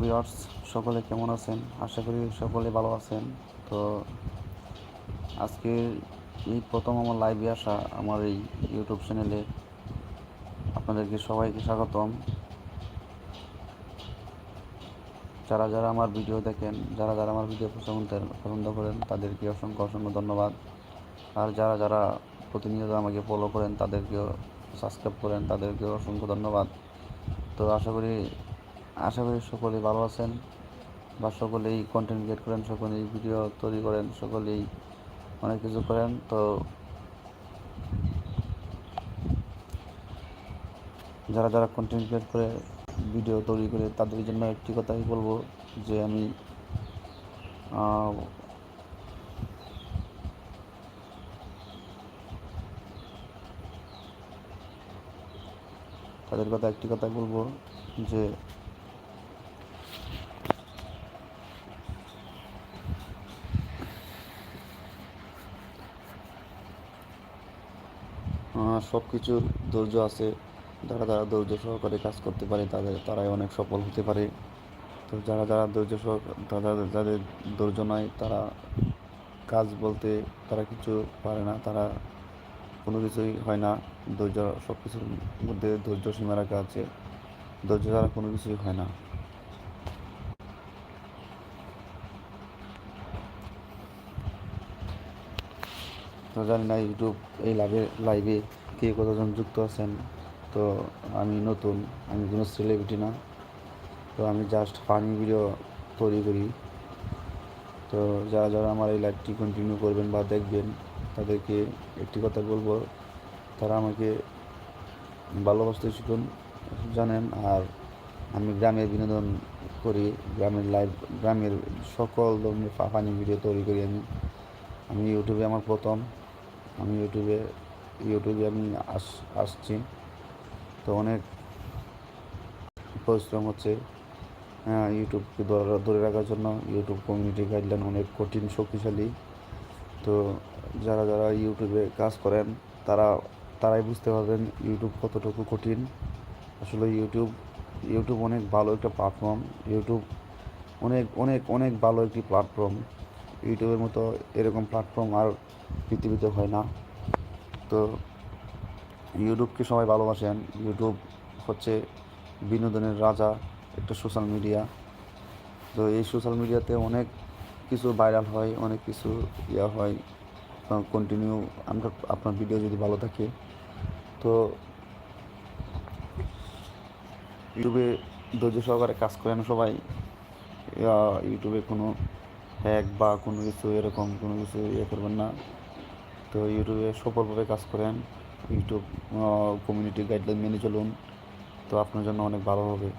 Viewers, সকলে কেমন আছেন? আশা করি সকলে ভালো আছেন। তো আজকে এই প্রথম আমার লাইভে আসা আমার এই ইউটিউব চ্যানেলে আপনাদেরকে সবাইকে স্বাগতম। যারা যারা আমার ভিডিও দেখেন, যারা যারা আমার ভিডিও পছন্দ পছন্দ করেন, তাদেরকে অসংখ্য অসংখ্য ধন্যবাদ। আর যারা যারা প্রতিনিয়ত আমাকে ফলো করেন, তাদেরকেও সাবস্ক্রাইব করেন, তাদেরকেও অসংখ্য ধন্যবাদ। তো আশা করি আশা করি সকলে ভালো আছেন বা সকলেই কন্টেন্ট ক্রিয়েট করেন, সকলেই ভিডিও তৈরি করেন, সকলেই অনেক কিছু করেন। তো যারা যারা কন্টেন্ট ক্রিয়েট করে ভিডিও তৈরি করে, তাদের জন্য একটি কথাই বলব যে আমি তাদের কথা একটি কথা বলব যে সব কিছুর ধৈর্য আছে, যারা যারা ধৈর্য সহকারে কাজ করতে পারে তাদের, তারাই অনেক সফল হতে পারে। তো যারা যারা ধৈর্য সহ তারা যাদের ধৈর্য নয় তারা কাজ বলতে তারা কিছু পারে না, তারা কোনো কিছুই হয় না। ধৈর্য সব কিছুর মধ্যে ধৈর্য সীমা রাখা আছে। ধৈর্য ছাড়া কোনো কিছুই হয় না। তো জানি না ইউটিউব, এই লাইভে লাইভে কে কতজন যুক্ত আছেন। তো আমি নতুন, আমি কোনো সেলিব্রিটি না। তো আমি জাস্ট ফানি ভিডিও তৈরি করি। তো যারা যারা আমার এই লাইভটি কন্টিনিউ করবেন বা দেখবেন, তাদেরকে একটি কথা বলব। তারা আমাকে ভালোবাসতে শিখুন, জানেন। আর আমি গ্রামের বিনোদন করি, গ্রামের লাইভ গ্রামের সকল ধরনের ফানি ভিডিও তৈরি করি আমি। আমি ইউটিউবে আমার প্রথম। আমি ইউটিউবে ইউটিউবে আমি আস, আসছি। তো অনেক পরিশ্রম হচ্ছে হ্যাঁ ইউটিউবকে ধরে রাখার জন্য। ইউটিউব কমিউনিটি গাইডলাইন অনেক কঠিন, শক্তিশালী। তো যারা যারা ইউটিউবে কাজ করেন, তারা, তারাই বুঝতে পারবেন ইউটিউব কতটুকু কঠিন। আসলে ইউটিউব ইউটিউব অনেক ভালো একটা প্ল্যাটফর্ম ইউটিউব অনেক অনেক অনেক ভালো একটি প্ল্যাটফর্ম ইউটিউবের মতো এরকম প্ল্যাটফর্ম আর পৃথিবীতে হয় না। তো ইউটিউবকে সবাই ভালোবাসেন। ইউটিউব হচ্ছে বিনোদনের রাজা, একটা সোশ্যাল মিডিয়া তো এই সোশ্যাল মিডিয়াতে অনেক কিছু ভাইরাল হয়, অনেক কিছু ইয়া হয় কন্টিনিউ আমরা, আপনার ভিডিও যদি ভালো থাকে। তো ইউটিউবে ধৈর্য সহকারে কাজ করেন সবাই। ইউটিউবে কোনো হ্যাক বা কোনো কিছু, এরকম কোনো কিছু ইয়ে করবেন না। তো ইউটিউবে সফলভাবে কাজ করেন, ইউটিউব কমিউনিটি গাইডলাইন মেনে চলুন, তো আপনার জন্য অনেক ভালো হবে।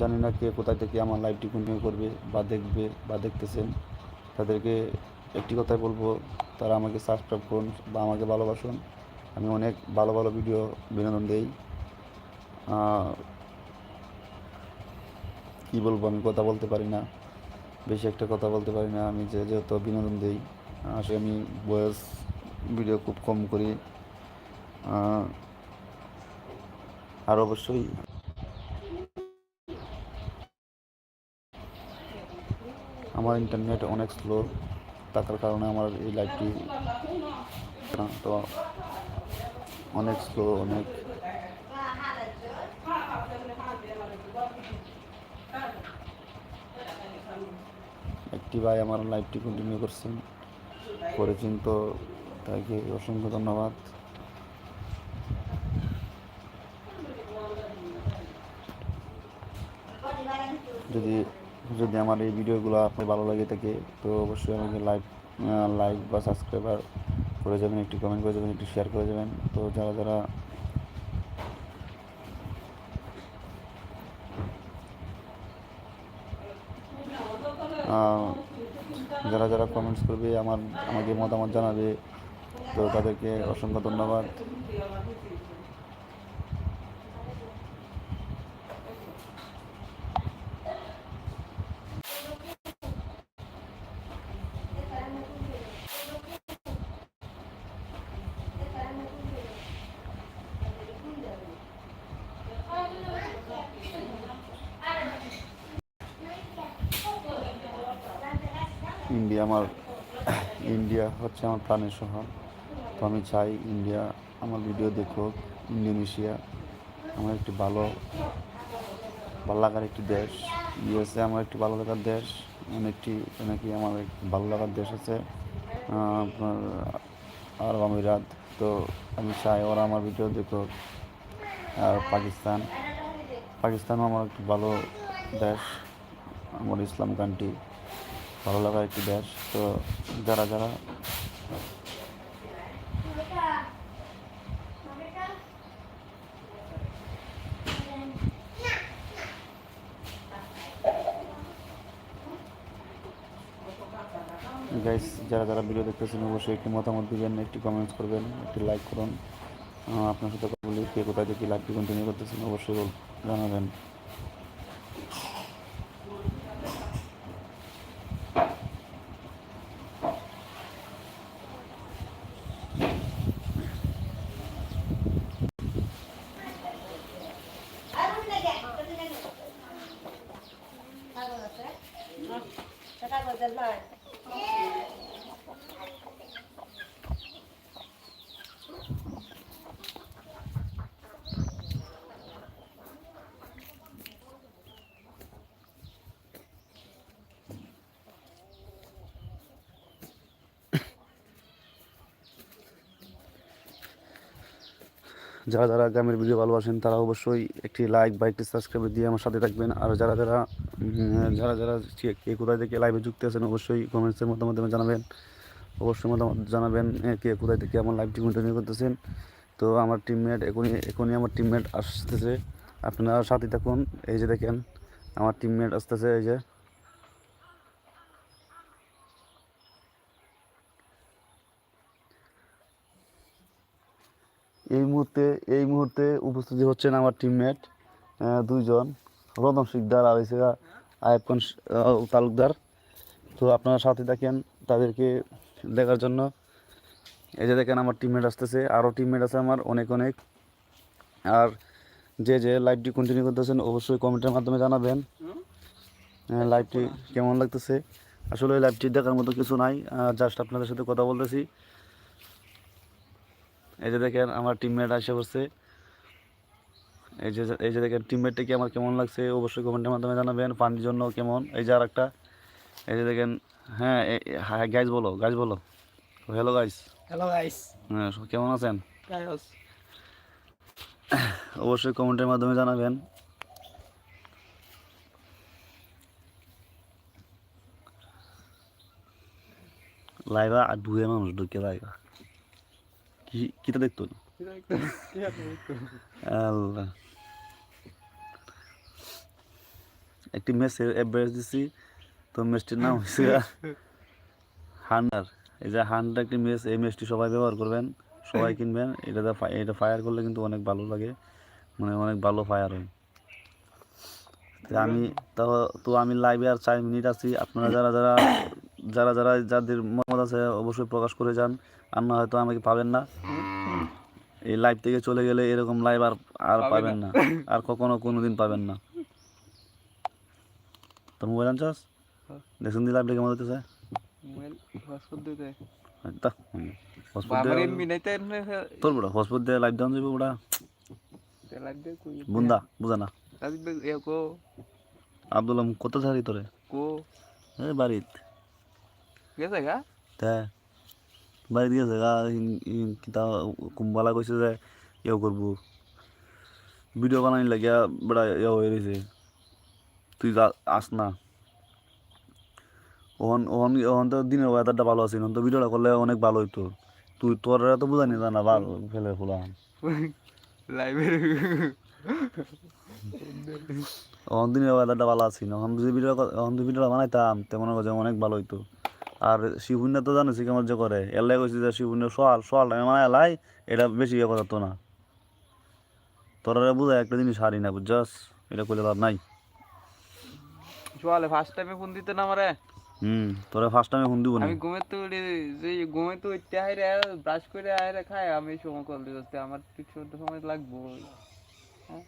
জানি না কে কোথায় থেকে আমার লাইভটি কন্টিনিউ করবে বা দেখবে বা দেখতেছেন, তাদেরকে একটি কথাই বলব, তারা আমাকে সাবস্ক্রাইব করুন বা আমাকে ভালোবাসুন। আমি অনেক ভালো ভালো ভিডিও বিনোদন দেই। কি বলব, আমি কথা বলতে পারি না। বেশি একটা কথা বলতে পারি না। আমি যে যেহেতু বিনোদন দিই, আসলে আমি বয়স ভিডিও খুব কম করি। আর অবশ্যই আমার ইন্টারনেট অনেক স্লো থাকার কারণে আমার এই লাইভটি তো অনেক স্লো অনেক একটি ভাই আমার লাইভটি কন্টিনিউ করছেন, করেছেন তো তাকে অসংখ্য ধন্যবাদ। যদি যদি আমার এই ভিডিওগুলো আপনার ভালো লাগে থাকে, তো অবশ্যই আমাকে লাইক লাইক বা সাবস্ক্রাইবার করে যাবেন, একটি কমেন্ট করে যাবেন, একটি শেয়ার করে যাবেন। তো যারা যারা যারা যারা কমেন্টস করবে, আমার, আমাকে মতামত জানাবে, তো তাদেরকে অসংখ্য ধন্যবাদ। ইন্ডিয়া আমার, ইন্ডিয়া হচ্ছে আমার প্রাণের শহর। তো আমি চাই ইন্ডিয়া আমার ভিডিও দেখুক, ইন্দোনেশিয়া আমার একটি ভালো ভালো লাগার একটি দেশ। ইউএসএ আমার একটি ভালো লাগার দেশ অনেকটি নাকি আমার ভালো লাগার দেশ আছে আপনার আরব আমিরাত। তো আমি চাই ওরা আমার ভিডিও দেখুক। আর পাকিস্তান, পাকিস্তানও আমার একটি ভালো দেশ, আমার ইসলাম কান্ট্রি। ভালো লাগার একটি দেশ তো যারা যারা গাইস যারা যারা ভিডিও দেখতেছেন, অবশ্যই একটি মতামত দিবেন, একটি কমেন্টস করবেন, একটি লাইক করুন। আপনার সাথে বলি, কে কোথায় থেকে লাইভটি কন্টিনিউ করতেছেন, অবশ্যই জানাবেন। যারা যারা গ্রামের ভিডিও ভালোবাসেন, তারা অবশ্যই একটি লাইক বা একটি সাবস্ক্রাইব দিয়ে আমার সাথে থাকবেন। আর যারা যারা যারা যারা কে- কোথায় থেকে লাইভে যুক্ত আছেন, অবশ্যই কমেন্টসের মতামত জানাবেন। অবশ্যই মতামত জানাবেন কে কোথায় থেকে আমার লাইভটি কন্টিনিউ করতেছেন। তো আমার টিমমেট এখনই এখনই আমার টিমমেট আসতেছে। আপনারা সাথে থাকুন, এই যে দেখেন, আমার টিমমেট আসতেছে, এই যে। এই মুহূর্তে এই মুহূর্তে উপস্থিত হচ্ছেন আমার টিমমেট দুইজন। রতন শিকদার আর হয়েছে আয়ব খান তালুকদার। তো আপনারা সাথে থাকেন তাদেরকে দেখার জন্য। এই যে দেখেন আমার টিমমেট আসতেছে। আরও টিমমেট আছে আমার, অনেক অনেক। আর যে যে লাইভটি কন্টিনিউ করতেছেন, অবশ্যই কমেন্টের মাধ্যমে জানাবেন। লাইভটি কেমন লাগতেছে? আসলে ওই লাইভটি দেখার মতো কিছু নাই। জাস্ট আপনাদের সাথে কথা বলতেছি। এই যে দেখেন আমার টিমমেট আসে পড়ছে। এই যে এই যে দেখেন টিমমেটটা কি আমার কেমন লাগছে? অবশ্যই কমেন্টের মাধ্যমে জানাবেন। পানির জন্য কেমন? এই যে আর একটা এই যে দেখেন হ্যাঁ হ্যাঁ গাইজ বলো গাইজ বলো। হ্যালো গাইজ হ্যালো গাইস হ্যাঁ কেমন আছেন? অবশ্যই কমেন্টের মাধ্যমে জানাবেন। লাইভা আর দুয়ে মানুষ ঢুকে লাইভা। কি, কিটা দেখতো একটি মেস অ্যাডভাইস দিছি, তো মেসটির নাম হচ্ছে হান্ডার। এই যে হান্ডার একটি মেস, এই মেসটি সবাই ব্যবহার করবেন, সবাই কিনবেন। এটা এটা ফায়ার করলে কিন্তু অনেক ভালো লাগে মানে অনেক ভালো ফায়ার হয়। আমি, তো তো আমি লাইভে আর চার মিনিট আছি। আপনারা যারা যারা যারা যারা যাদের আছে অবশ্যই প্রকাশ করে যান। আর না হয়তো আমাকে পাবেন না। এই লাইভ থেকে চলে গেলে এরকম লাইভ আর আর পাবেন না। আর কখনো কোনোদিন পাবেন না। তোর মোবাইল আনছাস? দেখুন দি লাইভটা কেমন হতেছে তা তোর বড় হসপিটাল দিয়ে লাইভ যাবে বুন্দা বুঝা না। আব্দুল্লাহ কত ধারি তোরে? কো। বাড়িত। গেছে গা? তে বাড়িত গেছে গা কুম্বালা কইছে যে ইয়ে করব ভিডিও বানাই লাগিয়া বড়া ইয়ে হয়ে রয়েছে তুই আস না। ওহন ওহন ওহন তো দিনের ওয়েদারটা ভালো আছে তো ভিডিওটা করলে অনেক ভালো হইতো তুই তোর তো বুঝানি না ভালো ফেলে ফোলা। লাইভে অহন দিনের ওয়েদারটা ভালো আছে অহন যদি ভিডিও অহন ভিডিওটা বানাইতাম তেমন অনেক ভালো হইতো আর শিবুন্যা তো জানিস কেমন যে করে। এলাই কইছি যে শিবুন্যা সোয়াল সোয়াল মানে এলাই এটা বেশি ইয়ে কথা তো না। তোরা বুঝা একটা জিনিস হারি না বুঝছস? এটা করলে লাভ নাই। চলে ফার্স্ট টাইমে ফোন দিতে না আমারে? হুম তোরা ফার্স্ট টাইমে ফোন দিব না। আমি ঘুমে তো যে ঘুমে তো উঠতে হাইরে ব্রাশ করে হাইরে খাই আমি সময় কল দিতে আমার ঠিক সময় লাগবো হ্যাঁ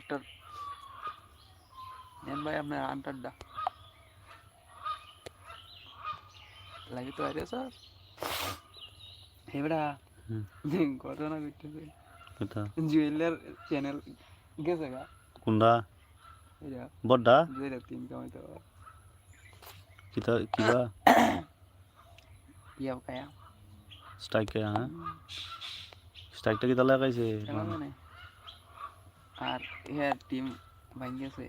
হান্টার নেন ভাই আপনার হান্টারটা লাগে তো আরে স্যার এবারা হুম। ঘটনা করতেছে এটা জুয়েলার চ্যানেল গেছে গা কোনটা এটা বড়টা জুয়েলার তিন কামাইতে কিতা কিবা ইয়াও কায়া স্ট্রাইকে হ্যাঁ স্ট্রাইকটা কিতা লাগাইছে খেলা মানে আর হ্যাঁ টিম ভাঙ্গেছে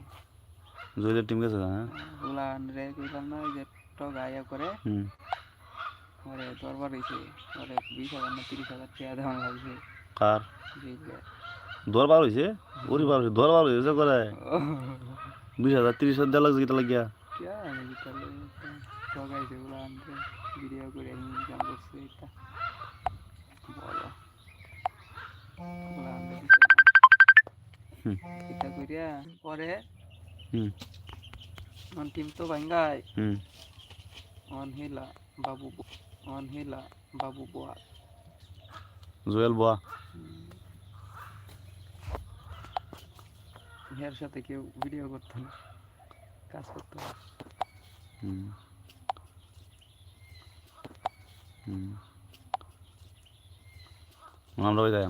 জয়দের টিম গেছে হ্যাঁ? ওলা রে কইলাম না যে টক আয়া করে। হুম। ওরে দরবার হইছে ওরে বিশ হাজার না তিরিশ হাজার টাকা দাম লাগছে। কার? দরবার হইছে? ওরে বাপ রে দরবার হইছে করে। বিশ হাজার তিরিশ হাজার দেওয়া লাগছে কিটা লাগিয়া টক আইছে ওলা আনতে ভিডিও করে ইনকাম করছে এটা। বলো। ওলা আনতে এটা করিয়া পরে হুম। অন টিম তো ভাঙ্গায় হুম। অন হেলা বাবু অন হেলা বাবু বোয়া। জুয়েল boa এর সাথে কেউ ভিডিও করতো না কাজ করতো না। হুম। হুম। আমরা ওই যাই